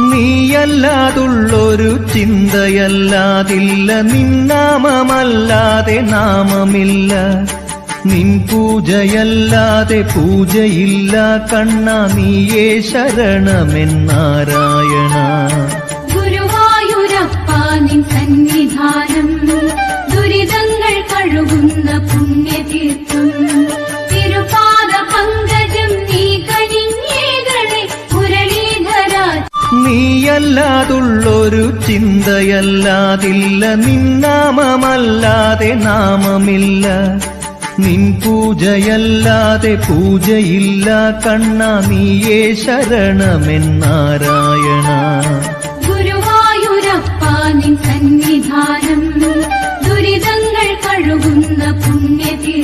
നീയല്ലാതുള്ളൊരു ചിന്തയല്ലാതില്ല നിന്നാമമല്ലാതെ നാമമില്ല. നിൻ പൂജയല്ലാതെ പൂജയില്ല കണ്ണ നീയേ ശരണമെന്നാരായണ നീയല്ലാതുള്ളൊരു ചിന്തയല്ലാതില്ല. നിന്നാമമല്ലാതെ നാമമില്ല. നിൻ പൂജയല്ലാതെ പൂജയില്ല. കണ്ണ നീയേ ശരണമെന്നാരായണ. ഗുരുവായൂരപ്പ നിൻ സന്നിധാനം. ദുരിതങ്ങൾ കഴുകുന്ന പുണ്യതി